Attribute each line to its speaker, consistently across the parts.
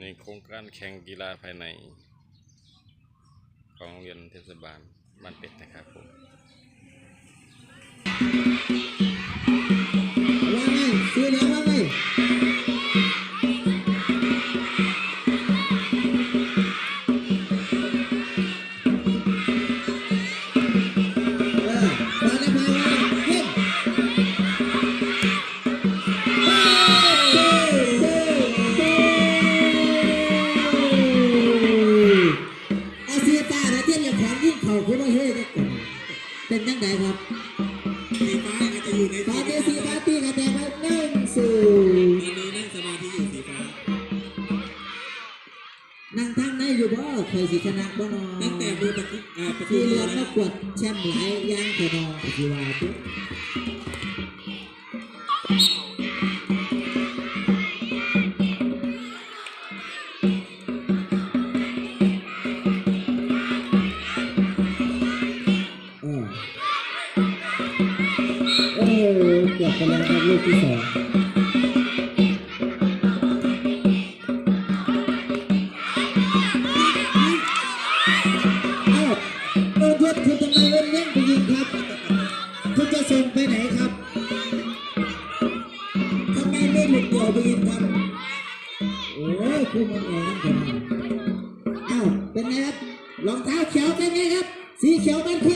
Speaker 1: ในโครงการแข่งกีฬาภายใน ของโรงเรียนเทศบาลบ้านเป็ดนะครับผม
Speaker 2: งไงครับ
Speaker 3: สีฟ้าอาจจะอยู่ใน
Speaker 2: ต
Speaker 3: สี
Speaker 2: อนนี้สีปาร์ตี้กันแต่ว่าหนึ่งศู
Speaker 3: ต
Speaker 2: นย์
Speaker 3: อนนี้นั่งสมาธิอยู่สีฟ้า
Speaker 2: นั่งทางในอยู่บ่เคยสิชนะบ่นอ
Speaker 3: ตั้งแต่ดูประตูอ่าประตู
Speaker 2: ที่
Speaker 3: เรื
Speaker 2: เรืออ
Speaker 3: แล้
Speaker 2: มาวกวดแชมป์หลายอย่างแค่นอปฏิวัติเเอบไปแล้วครับลูกที่สองเอออทุกคุณทำไมเล่นเล่นไปยิงครับคุณจะส่งไปไหนครับทำไมไม่หลุดเดี่ยวไปยิงครับโอ้ยคุณมันแรงจังเอ้าเป็นไงครับรองเท้าเขียวเป็นไงครับ สีเขียวมันเที่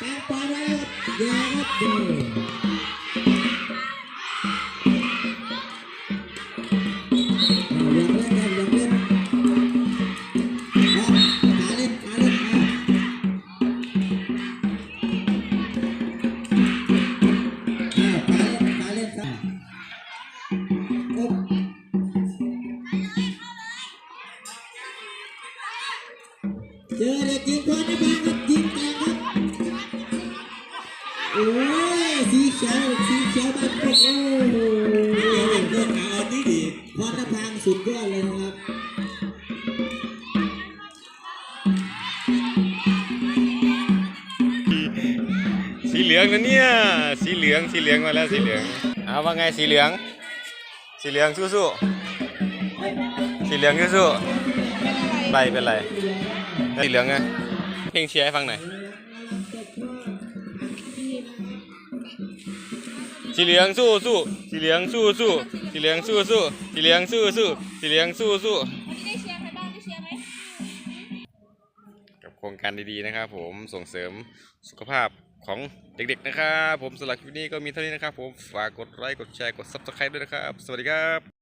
Speaker 2: ปังปอนม สุดยอดเลยนะครับ
Speaker 1: สีเหลืองนะเนี่ย สีเหลืองสีเหลืองมาแล้วสีเหลืองเอาว่าไงสีเหลือง สีเหลืองสู้ๆสีเหลืองสู้ๆไรเป็นไรสีเหลืองไงเพลงเชียร์ให้ฟังหน่อย สีเหลืองสู้สู้สีเหลืองสู้สู้สีเหลืองสู้สู้สีเหลืองสู้สู้สีเหลืองสู้สู้
Speaker 4: วันนี้ได้เชียร์ใครบ้างได้เชียร์ไหม
Speaker 1: กับโครงการดีๆนะครับ ผมส่งเสริมสุขภาพของเด็กๆนะครับ ผมสำหรับคลิปนี้ก็มีเท่านี้นะครับ ผมฝากกดไลค์กดแชร์กด subscribe ด้วยนะครับ สวัสดีครับ